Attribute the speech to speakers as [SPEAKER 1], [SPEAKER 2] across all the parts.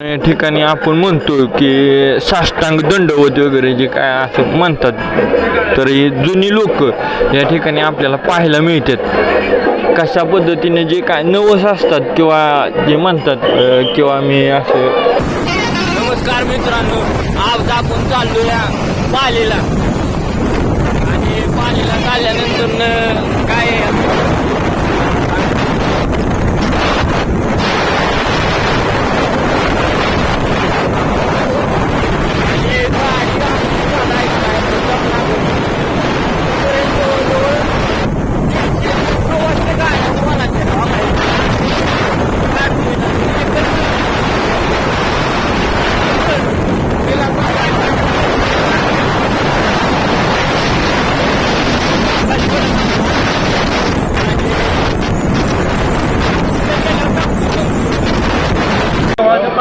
[SPEAKER 1] या ठिकाणी आपण म्हणतो की साष्टांग दंडवत वगैरे जे काय असं म्हणतात तर ही जुनी लोक या ठिकाणी आपल्याला पाहायला मिळतात. कशा पद्धतीने जे काय नवस असतात किंवा जे म्हणतात किंवा मी असं नमस्कार मित्रांनो आज आपण चाललो या पालीला आणि पालीला चालल्यानंतर काय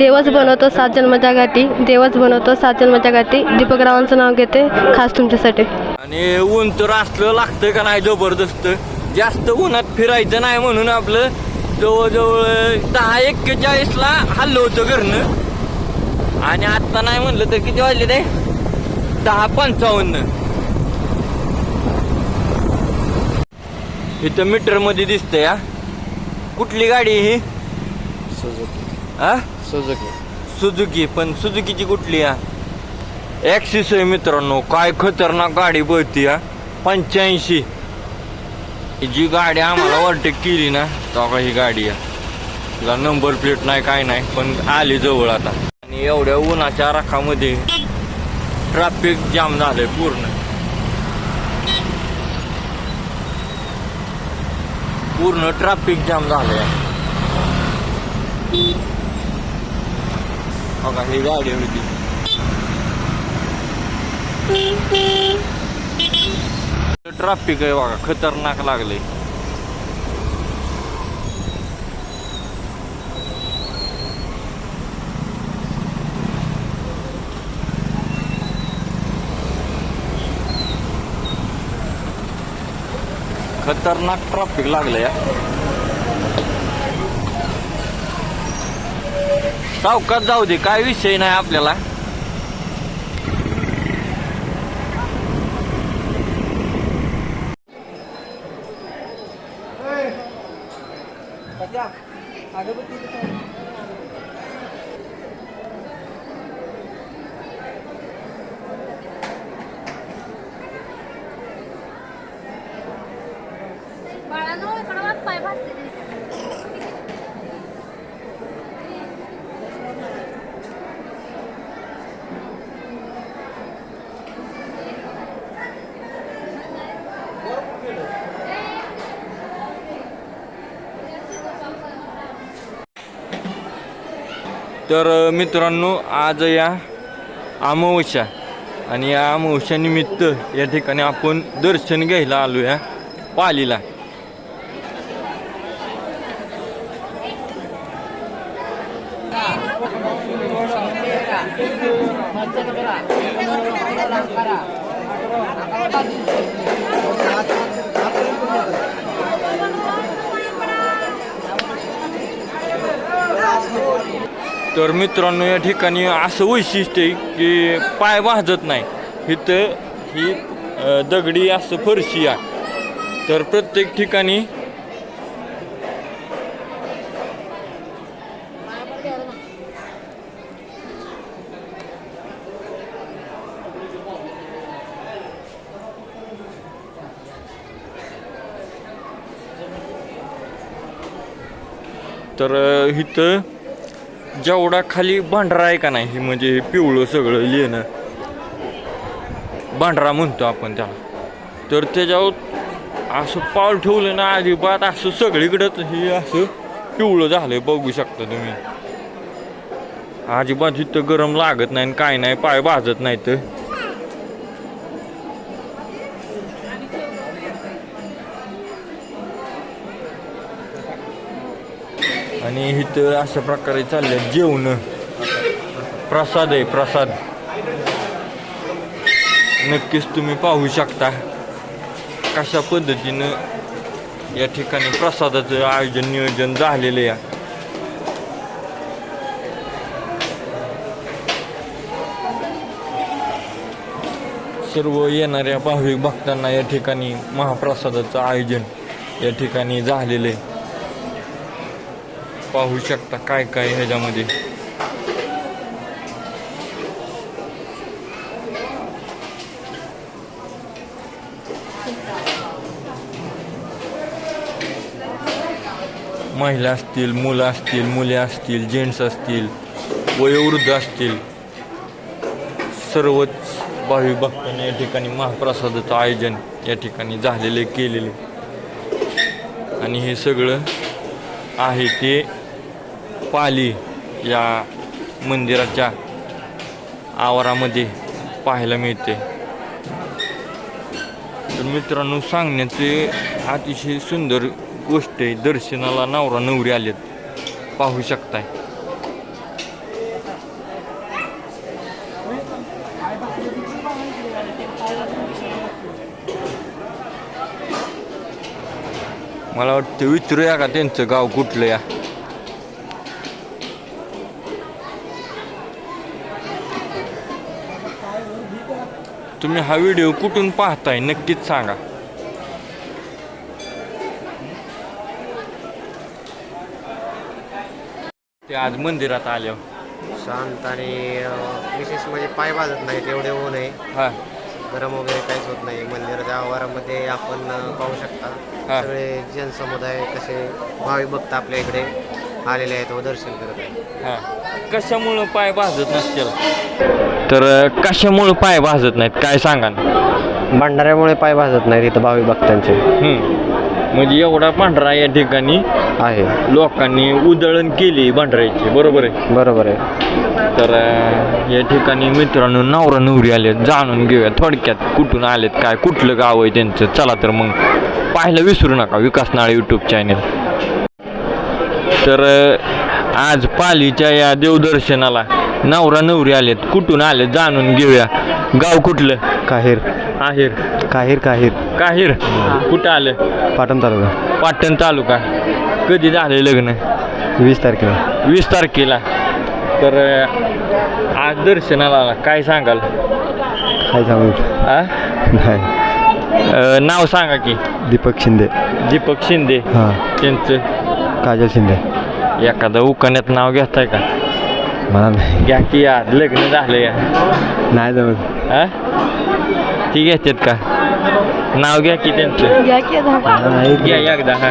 [SPEAKER 2] देवच बनवतो सात जन्माच्या गाठी देवच बनवतो सात जन्माच्या गाठी दीपकरावांचं नाव घेते खास तुमच्यासाठी.
[SPEAKER 1] आणि ऊन तर असलं लागतं का नाही जबरदस्त? जास्त उन्हात फिरायचं नाही म्हणून आपलं जवळजवळ दहा एक्केचाळीसला हल्लं होतं घरनं. आणि आत्ता नाही म्हणलं तर किती वाजले ते? दहा पंचावन्न. इथं मीटरमध्ये दिसतंय हा. कुठली गाडी ही? हा?
[SPEAKER 3] सुझुकी
[SPEAKER 1] सुझुकी पण सुझुकीची कुठली हा ॲक्सिस आहे मित्रांनो काय खतरनाक गाडी पळती हा पंच्याऐंशी. जी गाडी आम्हाला ओव्हरटेक केली ना तेव्हा ही गाडी आहे. तिला नंबर प्लेट नाही काय नाही पण आली जवळ आता. आणि एवढ्या उन्हाच्या राखामध्ये ट्रॅफिक जाम झालंय पूर्ण. पूर्ण ट्रॅफिक जाम झालंय. बघा ही गाडी होती ट्रॅफिक आहे बघा खतरनाक लागले. खतरनाक ट्रॅफिक लागलंय सावकात जाऊ दे काय विषय नाही आपल्याला
[SPEAKER 4] बाळांनो इकडं वाच पाय भाजते ते.
[SPEAKER 1] तर मित्रांनो आज या अमावस्या आणि या अमावस्यानिमित्त या ठिकाणी आपण दर्शन घ्यायला आलो या पालीला. तर मित्रांनो या ठिकाणी असं वैशिष्ट्य आहे की पाय भाजत नाही. इथं ही दगडी असं फरशी आहे. तर प्रत्येक ठिकाणी तर इथं जेवढा खाली भांडरा आहे का नाही म्हणजे हे पिवळं सगळं लिहिणं भांडरा म्हणतो आपण त्याला. तर त्याच्यावर असं पाऊल ठेवलं ना अजिबात असं सगळीकडंच हे असं पिवळं झालं बघू शकता तुम्ही. अजिबात इथं गरम लागत नाही आणि काय नाही पाय भाजत नाही तर आणि इथं अशा प्रकारे चालले जेवण. प्रसाद आहे प्रसाद. नक्कीच तुम्ही पाहू शकता कशा पद्धतीनं या ठिकाणी प्रसादाचं आयोजन नियोजन झालेलं आहे. सर्व येणाऱ्या भाविक भक्तांना या ठिकाणी महाप्रसादाचं आयोजन या ठिकाणी झालेलं आहे. पाहू शकता काय काय ह्याच्यामध्ये. महिला असतील मुलं असतील मुले असतील जेंट्स असतील वयोवृद्ध असतील सर्वच भावी भक्तांनी या ठिकाणी महाप्रसादाचं आयोजन या ठिकाणी झालेले केलेले आणि हे सगळं आहे ते पाली या मंदिराच्या आवारामध्ये पाहायला मिळते. तर मित्रांनो सांगण्याचे अतिशय सुंदर गोष्ट आहे दर्शनाला नवरा नवरी आलेत. पाहू शकताय. मला वाटतं विचारूया का त्यांचं गाव कुठलं या? तुम्ही हा व्हिडिओ कुठून पाहताय नक्कीच सांगा. ते आज मंदिरात आले.
[SPEAKER 3] शांत आणि विशेष म्हणजे पाय भाजत नाहीत एवढे ऊन आहे.
[SPEAKER 1] हा.
[SPEAKER 3] गरम वगैरे काहीच होत नाही. मंदिराच्या आवारामध्ये आपण पाहू
[SPEAKER 1] हा.
[SPEAKER 3] शकता सगळे जनसमुदाय कसे भाविक भक्त आपल्या इकडे. आलेले आहेत व दर्शन करत आहेत.
[SPEAKER 1] हा. कशामुळं पाय भाजत नसतील? तर अं, कशामुळं पाय भाजत नाहीत? काय सांगा ना
[SPEAKER 3] भंडाऱ्यामुळे पाय भाजत नाहीत इथं भाविक भक्तांचे.
[SPEAKER 1] हम्म. म्हणजे एवढा पांढरा या ठिकाणी
[SPEAKER 3] आहे.
[SPEAKER 1] लोकांनी उधळण केली भांडरायची बरोबर आहे?
[SPEAKER 3] बरोबर आहे.
[SPEAKER 1] तर अं, या ठिकाणी मित्रांनो नवरा नवरी आलेत जाणून घेऊया थोडक्यात कुठून आलेत काय कुठलं गाव आहे त्यांचं. चला तर मग पाहायला विसरू नका विकास नाळे यूट्यूब चॅनेल तर आज पालीच्या या देवदर्शनाला नवरा नवरी आलेत. कुठून आलेत जाणून घेऊया. गाव कुठलं?
[SPEAKER 3] काहीर.
[SPEAKER 1] आहेर.
[SPEAKER 3] काहीर काहीर.
[SPEAKER 1] काहीर. कुठं आलं?
[SPEAKER 3] पाटण तालुका.
[SPEAKER 1] पाटण तालुका. कधी झालं लग्न?
[SPEAKER 3] वीस तारखेला.
[SPEAKER 1] वीस तारखेला. तर आज दर्शनाला आला. काय सांगाल?
[SPEAKER 3] काय सांगू?
[SPEAKER 1] आ?
[SPEAKER 3] नाही.
[SPEAKER 1] अं, नाव सांगा की.
[SPEAKER 3] दीपक शिंदे.
[SPEAKER 1] दीपक शिंदे.
[SPEAKER 3] हां.
[SPEAKER 1] त्यांचं.
[SPEAKER 3] काजल शिंदे.
[SPEAKER 1] एखादं उकाण्यात नाव घेताय का?
[SPEAKER 3] मला नाही
[SPEAKER 1] घ्या की या लग्न झालं या.
[SPEAKER 3] नाही जमत.
[SPEAKER 1] हा? ती घेतात का? नाव घ्या की त्यांचं.
[SPEAKER 2] घ्या की आता.
[SPEAKER 1] घ्या एकदा हा.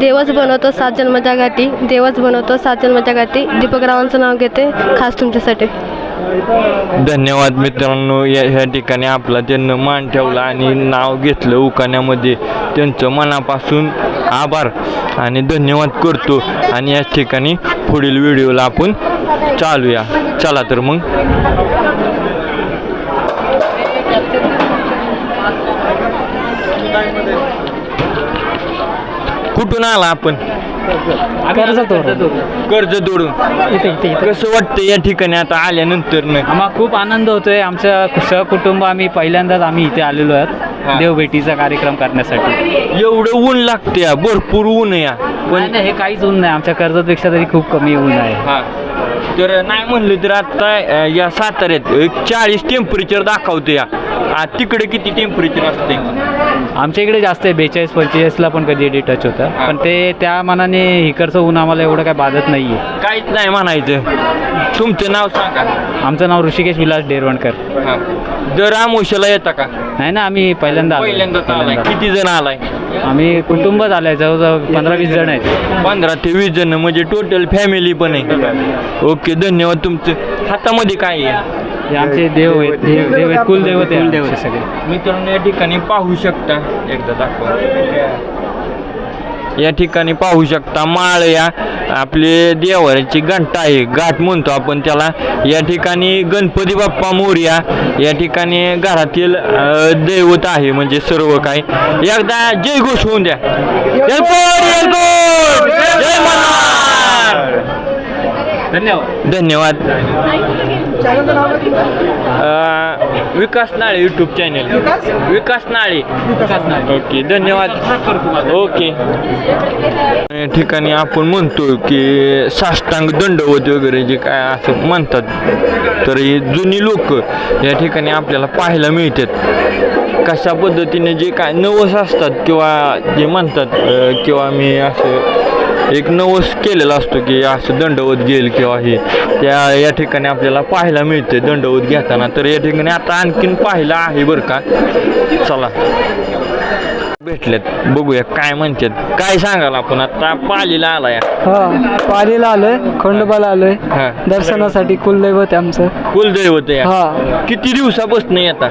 [SPEAKER 2] देवच बनवतो सात जन्माच्या गाठी देवच बनवतो सात जन्माच्या गाठी दीपक रावांचं नाव घेते खास तुमच्यासाठी.
[SPEAKER 1] धन्यवाद मित्रांनो. या ह्या ठिकाणी आपला त्यांनं मान ठेवला आणि नाव घेतलं उकाण्यामध्ये त्यांचं मनापासून आभार आणि धन्यवाद करतो. आणि याच ठिकाणी पुढील व्हिडिओला आपण चालूया. चला तर मग. कुठून आला आपण?
[SPEAKER 5] कर्ज
[SPEAKER 1] कर्ज तोडून.
[SPEAKER 5] इथे इथे इथे.
[SPEAKER 1] कसं वाटतं या ठिकाणी आता आल्यानंतर
[SPEAKER 5] आम्हाला खूप आनंद होतोय. आमच्या सहकुटुंब आम्ही पहिल्यांदाच आम्ही इथे आलेलो
[SPEAKER 1] हा.
[SPEAKER 5] आहोत देवभेटीचा कार्यक्रम करण्यासाठी.
[SPEAKER 1] एवढं ऊन लागते या भरपूर ऊन आहे या.
[SPEAKER 5] पण
[SPEAKER 1] पण
[SPEAKER 5] हे काहीच ऊन नाही. आमच्या कर्जतपेक्षा तरी खूप कमी ऊन आहे.
[SPEAKER 1] हा. तर नाही म्हणलं तर आता या साताऱ्यात एक चाळीस टेम्परेचर दाखवते या. आ, तिकडे किती टेम्परेचर असते
[SPEAKER 5] आमच्या इकडे जास्त आहे बेचाळीस पंचेचाळीसला पण कधी कधी टच होतं. पण ते त्या मनाने इकडचं ऊन आम्हाला एवढं काय बाधत नाही आहे
[SPEAKER 1] काहीच नाही म्हणायचं. तुमचं नाव सांगा.
[SPEAKER 5] आमचं नाव ऋषिकेश विलास डेरवणकर.
[SPEAKER 1] हा. दर आमोशाला येता का?
[SPEAKER 5] नाही ना आम्ही पहिल्यांदा आलोय.
[SPEAKER 1] पहिल्यांदाच आलाय.
[SPEAKER 5] पहिल्यांदा.
[SPEAKER 1] किती जण आलाय?
[SPEAKER 5] आम्ही कुटुंब झालंय जवळजवळ पंधरा वीस जण आहेत.
[SPEAKER 1] पंधरा ते वीस जण म्हणजे टोटल फॅमिली पण आहे. ओके धन्यवाद तुमचं. हातामध्ये काय आहे?
[SPEAKER 5] हे आमचे देव आहेत देव देव आहेत कुलदैवत आहे आमचे सगळे.
[SPEAKER 1] मित्रांनो या ठिकाणी पाहू शकता. एकदा दाखवा. या ठिकाणी पाहू शकता माळ या आपले देवाची घंटा आहे. घाट म्हणतो आपण त्याला. या ठिकाणी गणपती बाप्पा मोर्या या ठिकाणी घरातील दैवत आहे म्हणजे सर्व काही. एकदा जय घोष होऊन द्या!
[SPEAKER 5] धन्यवाद.
[SPEAKER 1] धन्यवाद. अं, Vikas Nale YouTube channel Vikas? Nale. Okay धन्यवाद. ओके. या ठिकाणी आपण म्हणतो की साष्टांग दंडवत वगैरे जे काय असं म्हणतात तर ही जुनी लोक या ठिकाणी आपल्याला पाहायला मिळतात. कशा पद्धतीने जे काय नवस असतात किंवा जे म्हणतात किंवा मी असं एक नवस केलेला असतो की असं दंडवत घेईल किंवा हे त्या या ठिकाणी आपल्याला पाहायला मिळते दंडवत घेताना. तर या ठिकाणी आता आणखीन पाहिलं आहे बरं का? चला. भेटलेत. बघूया काय म्हणतात. काय सांगाल आपण? आता पालीला आलाय.
[SPEAKER 6] हा पालीला आलोय खंडोबाला आलोय.
[SPEAKER 1] हा.
[SPEAKER 6] दर्शनासाठी कुलदैवत आहे आमचं.
[SPEAKER 1] कुलदैवत आहे.
[SPEAKER 6] हा.
[SPEAKER 1] किती दिवसापासून येता?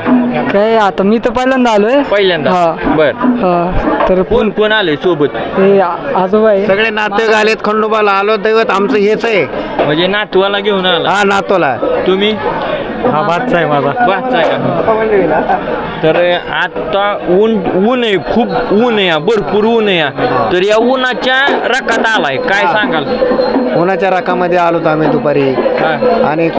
[SPEAKER 6] काय आता मी तर पहिल्यांदा आलोय.
[SPEAKER 1] पहिल्यांदा?
[SPEAKER 6] हा.
[SPEAKER 1] बर.
[SPEAKER 6] हा तर
[SPEAKER 1] कोण कोण आले सोबत?
[SPEAKER 6] हे आ- आजोबा आहे.
[SPEAKER 3] सगळे नाते आलेत खंडोबाला आलो दैवत आमचं हेच आहे.
[SPEAKER 1] म्हणजे नातवाला घेऊन आला.
[SPEAKER 3] हा नातोला
[SPEAKER 1] तुम्ही?
[SPEAKER 6] हा भातचा आहे माझा.
[SPEAKER 1] वाचा का? तर आता ऊन ऊन आहे खूप ऊन आहे भरपूर ऊन आहे तर या उन्हाच्या रकात आलाय काय सांगाल?
[SPEAKER 3] उन्हाच्या राखामध्ये आलो आम्ही दुपारी.
[SPEAKER 1] हा.
[SPEAKER 3] आणि